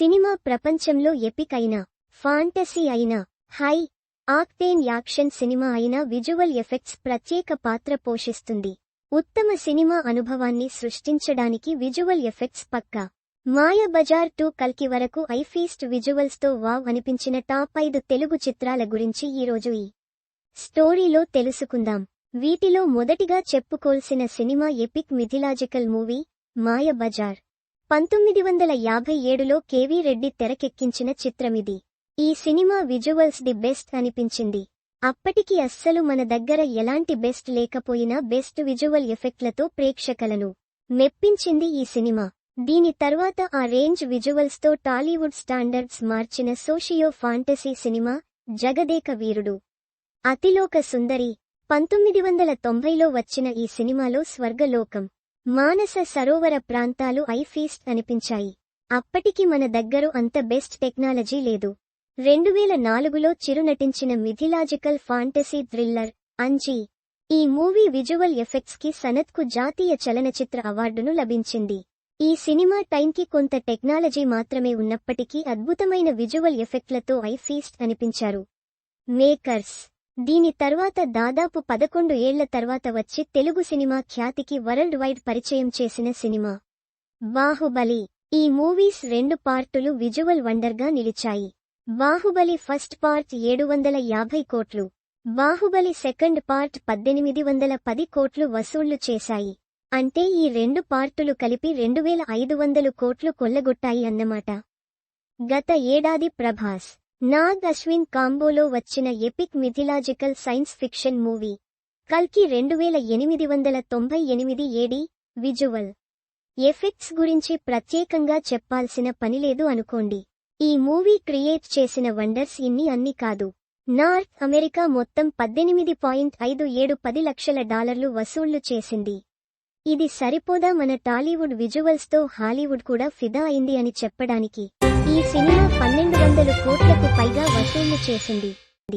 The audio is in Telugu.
సినిమా ప్రపంచంలో ఎపిక్ అయినా ఫాంటసీ అయిన హై ఆక్టేన్ యాక్షన్ సినిమా అయిన విజువల్ ఎఫెక్ట్స్ ప్రత్యేక పాత్ర పోషిస్తుంది. ఉత్తమ సినిమా అనుభవాన్ని సృష్టించడానికి విజువల్ ఎఫెక్ట్స్ పక్కా. మాయ బజార్ టూ కల్కి వరకు ఐఫీస్ట్ విజువల్స్తో వావ్ అనిపించిన టాప్ ఐదు తెలుగు చిత్రాల గురించి ఈరోజు ఈ స్టోరీలో తెలుసుకుందాం. వీటిలో మొదటిగా చెప్పుకోల్సిన cinema epic mythological movie Maya Bazar. పంతొమ్మిది వందల యాభై ఏడులో కేవీ రెడ్డి తెరకెక్కించిన చిత్రమిది. ఈ సినిమా విజువల్స్ ది బెస్ట్ అనిపించింది. అప్పటికి అస్సలు మన దగ్గర ఎలాంటి బెస్ట్ లేకపోయినా బెస్ట్ విజువల్ ఎఫెక్ట్లతో ప్రేక్షకులను మెప్పించింది ఈ సినిమా. దీని తర్వాత ఆ రేంజ్ విజువల్స్తో టాలీవుడ్ స్టాండర్డ్స్ మార్చిన socio fantasy cinema Jagadeka Veerudu. Athiloka Sundari. పంతొమ్మిది వందల తొంభైలో వచ్చిన ఈ సినిమాలో స్వర్గలోకం. మానస సరోవర ప్రాంతాలు ఐఫీస్ట్ అనిపించాయి. అప్పటికి మన దగ్గర అంత బెస్ట్ టెక్నాలజీ లేదు. రెండు వేల నాలుగులో చిరు నటించిన మిథిలాజికల్ ఫాంటసీ థ్రిల్లర్ అంజీ ఈ మూవీ విజువల్ ఎఫెక్ట్స్కి సనత్కు జాతీయ చలనచిత్ర అవార్డును లభించింది. ఈ సినిమా టైంకి కొంత టెక్నాలజీ మాత్రమే ఉన్నప్పటికీ అద్భుతమైన విజువల్ ఎఫెక్ట్లతో ఐఫీస్ట్ అనిపించారు. మేకర్స్ దీని తర్వాత దాదాపు పదకొండు ఏళ్ళ తర్వాత వచ్చి తెలుగు సినిమా ఖ్యాతికి వరల్డ్ వైడ్ పరిచయం చేసిన సినిమా. బాహుబలి. ఈ మూవీస్ రెండు పార్టులు విజువల్ వండర్గా నిలిచాయి. బాహుబలి ఫస్ట్ పార్ట్ ఏడు వందల యాభై కోట్లు. బాహుబలి సెకండ్ పార్ట్ పద్దెనిమిది వందల పది కోట్లు వసూళ్ళు చేశాయి. అంటే ఈ రెండు పార్టులు కలిపి రెండు వేల ఐదు వందలు కోట్లు కొల్లగొట్టాయి అన్నమాట. గత ఏడాది ప్రభాస్. నాగ్ అశ్విన్ కాంబోలో వచ్చిన epic mythological science fiction movie. కల్కి రెండు వేల ఎనిమిది వందల తొంభై ఎనిమిది ఏడి విజువల్. ఎఫెక్ట్స్ గురించి ప్రత్యేకంగా చెప్పాల్సిన పనిలేదు అనుకోండి. ఈ మూవీ క్రియేట్ చేసిన వండర్స్ ఇన్ని అన్ని కాదు. నార్త్ అమెరికా మొత్తం పద్దెనిమిది పాయింట్ ఐదు ఏడు పది లక్షల డాలర్లు వసూళ్ళు చేసింది. ఇది సరిపోదా మన టాలీవుడ్ విజువల్స్తో హాలీవుడ్ కూడా ఫిదా అయింది అని చెప్పడానికి. ఈ సినిమా పన్నెండు వందల కోట్లకు పైగా వసూళ్ళు చేసింది.